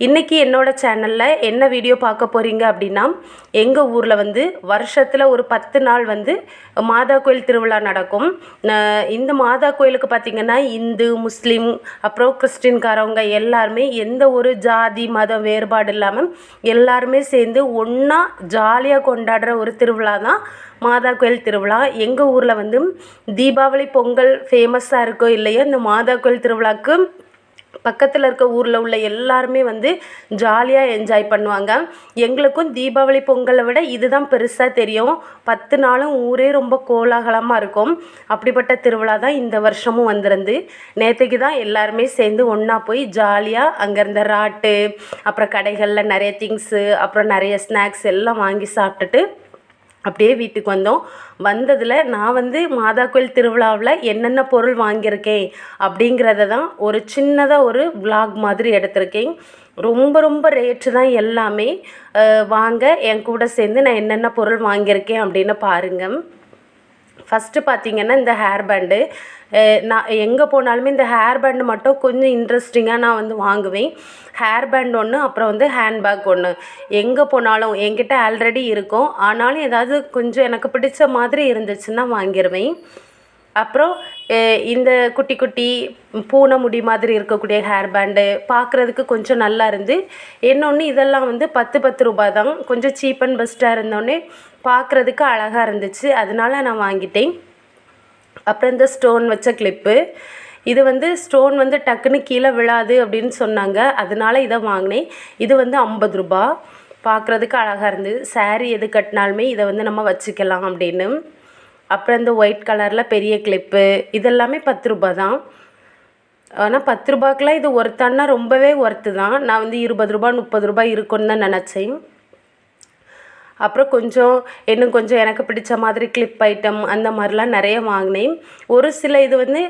இன்றைக்கி என்னோடய சேனலில் என்ன வீடியோ பார்க்க போகிறீங்க அப்படின்னா எங்கள் ஊரில் வந்து வருஷத்தில் ஒரு பத்து நாள் வந்து மாதா கோயில் திருவிழா நடக்கும். இந்த மாதா கோயிலுக்கு பார்த்திங்கன்னா இந்து முஸ்லீம் அப்புறம் கிறிஸ்டின்காரவங்க எல்லாருமே எந்த ஒரு ஜாதி மதம் வேறுபாடு இல்லாமல் எல்லாருமே சேர்ந்து ஒன்றா ஜாலியாக கொண்டாடுற ஒரு திருவிழா தான் மாதா கோயில் திருவிழா. எங்கள் ஊரில் வந்து தீபாவளி பொங்கல் ஃபேமஸாக இருக்கோ இல்லையோ இந்த மாதா கோயில் திருவிழாக்கு பக்கத்தில் இருக்க ஊரில் உள்ள எல்லாருமே வந்து ஜாலியாக என்ஜாய் பண்ணுவாங்க. எங்களுக்கும் தீபாவளி பொங்கலை விட இதுதான் பெருசாக தெரியும். பத்து நாளும் ஊரே ரொம்ப கோலாகலமாக இருக்கும். அப்படிப்பட்ட திருவிழா தான் இந்த வருஷமும் வந்திருந்து. நேற்றுக்கு தான் எல்லாருமே சேர்ந்து ஒன்றா போய் ஜாலியாக அங்கே இருந்த ராட்டு அப்புறம் கடைகளில் நிறைய திங்ஸு அப்புறம் நிறைய ஸ்நாக்ஸ் எல்லாம் வாங்கி சாப்பிட்டுட்டு அப்படியே வீட்டுக்கு வந்தோம். வந்ததில் நான் வந்து மாதா கோயில் திருவிழாவில் என்னென்ன பொருள் வாங்கியிருக்கேன் அப்படிங்கிறத தான் ஒரு சின்னதாக ஒரு விளாக் மாதிரி எடுத்திருக்கேன். ரொம்ப ரொம்ப ரேட்டு தான் எல்லாமே வாங்க. என் கூட சேர்ந்து நான் என்னென்ன பொருள் வாங்கியிருக்கேன் அப்படின்னு பாருங்கள் ஃபஸ்ட்டு பார்த்தீங்கன்னா இந்த ஹேர் பேண்டு நான் எங்கே போனாலுமே இந்த ஹேர் பேண்டு மட்டும் கொஞ்சம் இன்ட்ரெஸ்டிங்காக நான் வந்து வாங்குவேன். ஹேர் பேண்ட் ஒன்று அப்புறம் வந்து ஹேண்ட்பேக் ஒன்று எங்கே போனாலும் என்கிட்ட ஆல்ரெடி இருக்கும். ஆனாலும் ஏதாவது கொஞ்சம் எனக்கு பிடிச்ச மாதிரி இருந்துச்சுன்னா வாங்கிடுவேன் அப்புறம் இந்த குட்டி குட்டி பூனை முடி மாதிரி இருக்கக்கூடிய ஹேர் பேண்டு பார்க்குறதுக்கு கொஞ்சம் நல்லா இருந்து இன்னொன்று இதெல்லாம் வந்து பத்து பத்து ரூபாய் தான். கொஞ்சம் சீப் அண்ட் பெஸ்ட்டாக இருந்தோடனே பார்க்குறதுக்கு அழகாக இருந்துச்சு. அதனால நான் வாங்கிட்டேன். அப்புறம் இந்த ஸ்டோன் வச்ச கிளிப்பு இது வந்து ஸ்டோன் வந்து டக்குன்னு கீழே விழாது அப்படின்னு சொன்னாங்க. அதனால இதை வாங்கினேன். இது வந்து ஐம்பது ரூபா பார்க்குறதுக்கு அழகாக இருந்தது saree எது கட்டினாலுமே இதை வந்து நம்ம வச்சுக்கலாம் அப்படின்னு. அப்புறம் இந்த ஒயிட் கலரில் பெரிய கிளிப்பு இதெல்லாமே பத்து ரூபா தான் ஆனால் பத்து ரூபாய்க்குலாம் இது ஒர்த்தான்னா ரொம்பவே ஒர்த்து தான். நான் வந்து இருபது ரூபா முப்பது ரூபாய் இருக்கும்னு தான் நினச்சேன். அப்புறம் கொஞ்சம் இன்னும் கொஞ்சம் எனக்கு பிடிச்ச மாதிரி கிளிப் ஐட்டம் அந்த மாதிரிலாம் நிறைய வாங்கினேன். ஒரு சில இது வந்து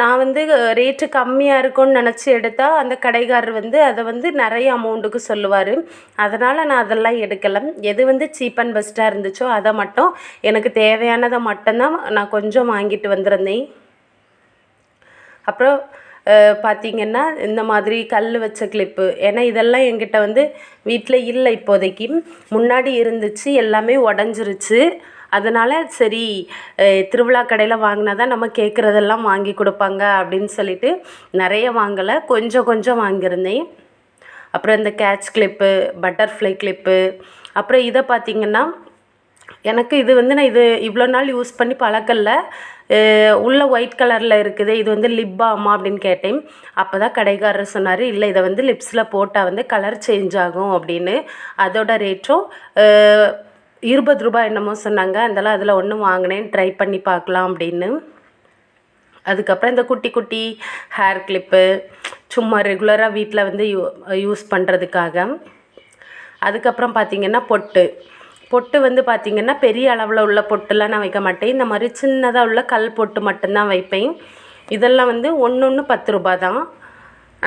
நான் வந்து ரேட்டு கம்மியாக இருக்கும்னு நினச்சி எடுத்தால் அந்த கடைக்காரர் வந்து அதை வந்து நிறைய அமௌண்ட்டுக்கு சொல்லுவார். அதனால் நான் அதெல்லாம் எடுக்கலை. எது வந்து சீப் அண்ட் பெஸ்ட்டாக இருந்துச்சோ அதை மட்டும் எனக்கு தேவையானதை மட்டும்தான் நான் கொஞ்சம் வாங்கிட்டு வந்திருந்தேன். அப்புறம் பார்த்திங்கன்னா இந்த மாதிரி கல் வச்ச கிளிப்பு ஏன்னா இதெல்லாம் என்கிட்ட வந்து வீட்டில் இல்லை இப்போதைக்கு. முன்னாடி இருந்துச்சு எல்லாமே உடஞ்சிருச்சு. அதனால் சரி திருவிழா கடையில் வாங்கினா தான் நம்ம கேட்குறதெல்லாம் வாங்கி கொடுப்பாங்க அப்படின்னு சொல்லிட்டு நிறைய வாங்கலை. கொஞ்சம் கொஞ்சம் வாங்கியிருந்தேன். அப்புறம் இந்த கேட்ச் கிளிப்பு பட்டர்ஃப்ளை கிளிப்பு அப்புறம் இதை பார்த்தீங்கன்னா எனக்கு இது வந்து நான் இது இவ்வளோ நாள் யூஸ் பண்ணி பழக்கல உள்ள ஒயிட் கலரில் இருக்குது. இது வந்து லிப் பாமா அப்படின்னு கேட்டேன். அப்போ தான் கடைக்காரர் சொன்னார் இல்லை இதை வந்து லிப்ஸில் போட்டால் வந்து கலர் சேஞ்ச் ஆகும் அப்படின்னு. அதோட ரேட்டும் இருபது ரூபாய் என்னமோ சொன்னாங்க. அதெல்லாம் அதில் ஒன்று வாங்கினேன். ட்ரை பண்ணி பார்க்கலாம் அப்படின்னு. அதுக்கப்புறம் இந்த குட்டி குட்டி ஹேர் கிளிப்பு சும்மா ரெகுலராக வீட்டில் வந்து யூ யூஸ் பண்ணுறதுக்காக அதுக்கப்புறம் பார்த்திங்கன்னா பொட்டு. பொட்டு வந்து பார்த்திங்கன்னா பெரிய அளவில் உள்ள பொட்டுலாம் நான் வைக்க மாட்டேன். இந்த மாதிரி சின்னதாக உள்ள கல் பொட்டு மட்டும்தான் வைப்பேன். இதெல்லாம் வந்து ஒன்று ஒன்று பத்து ரூபா தான்.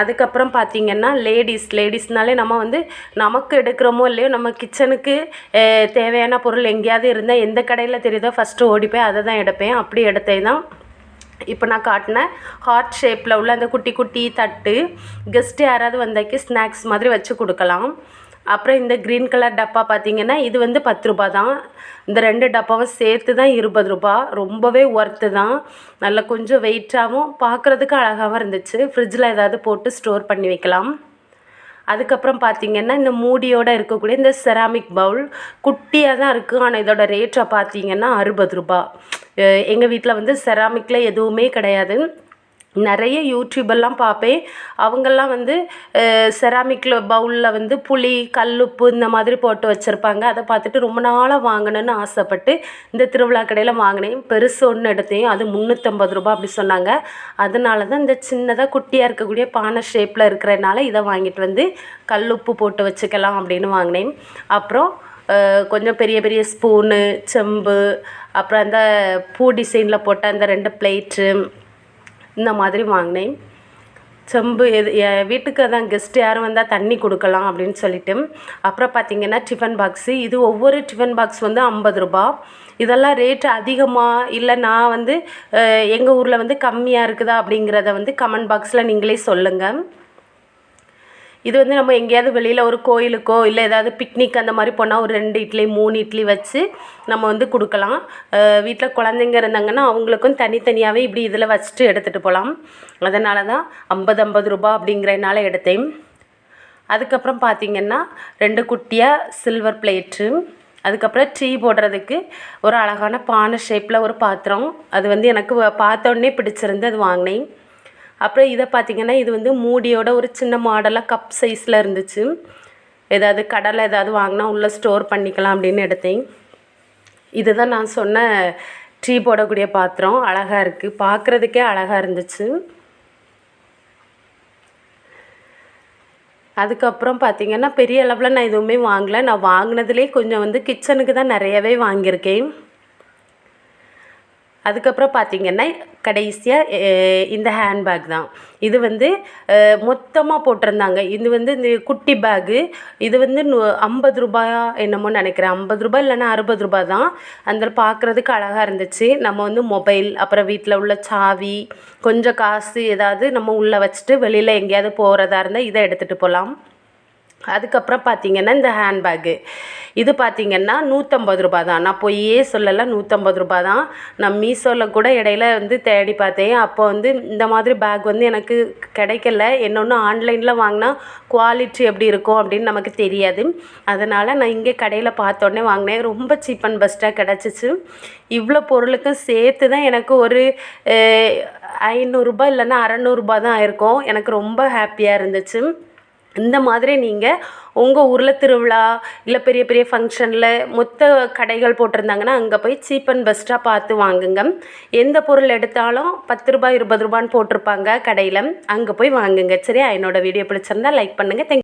அதுக்கப்புறம் பார்த்திங்கன்னா லேடிஸ் லேடிஸ்னாலே நம்ம வந்து நமக்கு எடுக்கிறோமோ இல்லையோ நம்ம கிச்சனுக்கு தேவையான பொருள் எங்கேயாவது இருந்தால் எந்த கடையில் தெரியுதோ ஃபஸ்ட்டு ஓடி போய் அதை தான் எடுப்பேன். அப்படி எடுத்தே தான். இப்போ நான் காட்டின ஹார்ட் ஷேப்பில் உள்ள அந்த குட்டி குட்டி தட்டு கெஸ்ட்டு யாராவது வந்தாக்கி ஸ்நாக்ஸ் மாதிரி வச்சு கொடுக்கலாம். அப்புறம் இந்த க்ரீன் கலர் டப்பா பார்த்தீங்கன்னா இது வந்து பத்து ரூபா தான் இந்த ரெண்டு டப்பாவும் சேர்த்து தான் இருபது ரூபா. ரொம்பவே ஒர்த்து தான். நல்லா கொஞ்சம் வெயிட்டாகவும் பார்க்குறதுக்கு அழகாகவும் இருந்துச்சு. ஃப்ரிட்ஜில் ஏதாவது போட்டு ஸ்டோர் பண்ணி வைக்கலாம். அதுக்கப்புறம் பார்த்தீங்கன்னா இந்த மூடியோடு இருக்கக்கூடிய இந்த செராமிக் பவுல் குட்டியாக தான் இருக்குது ஆனால் இதோட ரேட்டை பார்த்தீங்கன்னா அறுபது ரூபா. எங்கள் வீட்டில் வந்து செராமிக்கில் எதுவுமே கிடையாது. நிறைய யூடியூபெல்லாம் பார்ப்பேன். அவங்கெல்லாம் வந்து செராமிக்கில் பவுலில் வந்து புளி கல்லுப்பு இந்த மாதிரி போட்டு வச்சுருப்பாங்க. அதை பார்த்துட்டு ரொம்ப நாளாக வாங்கணும்னு ஆசைப்பட்டு இந்த திருவிழா கடையில் வாங்கினேன். பெருசு ஒன்று எடுத்தேன். அது முந்நூற்றம்பது ரூபா அப்படி சொன்னாங்க. அதனால தான் இந்த சின்னதாக குட்டியாக இருக்கக்கூடிய பானை ஷேப்பில் இருக்கிறதுனால இதை வாங்கிட்டு வந்து கல்லுப்பு போட்டு வச்சுக்கலாம் அப்படின்னு வாங்கினேன். அப்புறம் கொஞ்சம் பெரிய பெரிய ஸ்பூனு செம்பு அப்புறம் அந்த பூ டிசைனில் போட்ட அந்த ரெண்டு பிளேட்டு இந்த மாதிரி வாங்கினேன். செம்பு எது என் வீட்டுக்கு அதான் கெஸ்ட்டு யாரும் வந்தால் தண்ணி கொடுக்கலாம் அப்படின்னு சொல்லிட்டு. அப்புறம் பார்த்திங்கன்னா டிஃபன் பாக்ஸு இது ஒவ்வொரு டிஃபன் பாக்ஸ் வந்து ஐம்பது ரூபா. இதெல்லாம் ரேட்டு அதிகமாக இல்லை நான் வந்து எங்கள் ஊரில் வந்து கம்மியாக இருக்குதா அப்படிங்கிறத வந்து கமெண்ட் பாக்ஸில் நீங்களே சொல்லுங்கள் இது வந்து நம்ம எங்கேயாவது வெளியில் ஒரு கோயிலுக்கோ இல்லை ஏதாவது பிக்னிக் அந்த மாதிரி போனால் ஒரு ரெண்டு இட்லி மூணு இட்லி வச்சு நம்ம வந்து கொடுக்கலாம். வீட்டில் குழந்தைங்க இருந்தாங்கன்னா அவங்களுக்கும் தனித்தனியாகவே இப்படி இதில் வச்சுட்டு எடுத்துகிட்டு போகலாம் அதனால தான் ஐம்பது ஐம்பது ரூபா அப்படிங்கிறனால எடுத்தேன். அதுக்கப்புறம் பார்த்திங்கன்னா ரெண்டு குட்டியாக சில்வர் பிளேட்டு அதுக்கப்புறம் டீ போடுறதுக்கு ஒரு அழகான பானை ஷேப்பில் ஒரு பாத்திரம். அது வந்து எனக்கு பார்த்தோன்னே பிடிச்சிருந்து அது வாங்கினேன். அப்புறம் இதை பார்த்திங்கன்னா இது வந்து மூடியோட ஒரு சின்ன மாடலாக கப் சைஸில் இருந்துச்சு. ஏதாவது கடலை ஏதாவது வாங்கினா உள்ளே ஸ்டோர் பண்ணிக்கலாம் அப்படின்னு எடுத்தேன். இது தான் நான் சொன்ன டீ போடக்கூடிய பாத்திரம். அழகாக இருக்குது பார்க்குறதுக்கே அழகாக இருந்துச்சு. அதுக்கப்புறம் பார்த்திங்கன்னா பெரிய அளவில் நான் எதுவுமே வாங்கலை. நான் வாங்கினதுலேயே கொஞ்சம் வந்து கிச்சனுக்கு தான் நிறையவே வாங்கியிருக்கேன். அதுக்கப்புறம் பார்த்திங்கன்னா கடைசியாக இந்த ஹேண்ட்பேக் தான். இது வந்து மொத்தமாக போட்டிருந்தாங்க. இது வந்து இந்த குட்டி பேகு இது வந்து ஐம்பது ரூபாயா என்னமோ நினைக்கிறேன். ஐம்பது ரூபாய் இல்லைன்னா அறுபது ரூபாய் தான். அந்த பார்க்குறதுக்கு அழகாக இருந்துச்சு. நம்ம வந்து மொபைல் அப்புறம் வீட்டில் உள்ள சாவி கொஞ்சம் காசு ஏதாவது நம்ம உள்ளே வச்சுட்டு வெளியில் எங்கேயாவது போகிறதா இருந்தால் இதை எடுத்துகிட்டு போகலாம் அதுக்கப்புறம் பார்த்திங்கன்னா இந்த ஹேண்ட்பேக்கு இது பார்த்திங்கன்னா நூற்றம்பது ரூபா தான். நான் பொய்யே சொல்லலை நூற்றம்பது ரூபா தான். நான் மீஷோவில் கூட இடையில வந்து தேடி பார்த்தேன். அப்போ வந்து இந்த மாதிரி பேக் வந்து எனக்கு கிடைக்கல. இன்னொன்று ஆன்லைனில் வாங்கினா குவாலிட்டி எப்படி இருக்கும் அப்படின்னு நமக்கு தெரியாது. அதனால் நான் இங்கே கடையில் பார்த்தோன்னே வாங்கினேன். ரொம்ப சீப் அண்ட் பெஸ்ட்டாக கிடச்சிச்சு. இவ்வளோ பொருளுக்கும் சேர்த்து தான் எனக்கு ஒரு ஐநூறுரூபா இல்லைன்னா அறநூறுபா தான் ஆயிருக்கும் எனக்கு ரொம்ப ஹாப்பியாக இருந்துச்சு. இந்த மாதிரி நீங்கள் உங்கள் ஊரில் திருவிழா இல்லை பெரிய பெரிய ஃபங்க்ஷனில் மொத்த கடைகள் போட்டிருந்தாங்கன்னா அங்கே போய் சீப் அண்ட் பெஸ்ட்டாக பார்த்து வாங்குங்க. எந்த பொருள் எடுத்தாலும் பத்து ரூபாய் இருபது ரூபான்னு போட்டிருப்பாங்க கடையில். அங்கே போய் வாங்குங்க. சரியா? என்னோடய வீடியோ பிடிச்சிருந்தா லைக் பண்ணுங்கள் தேங்க்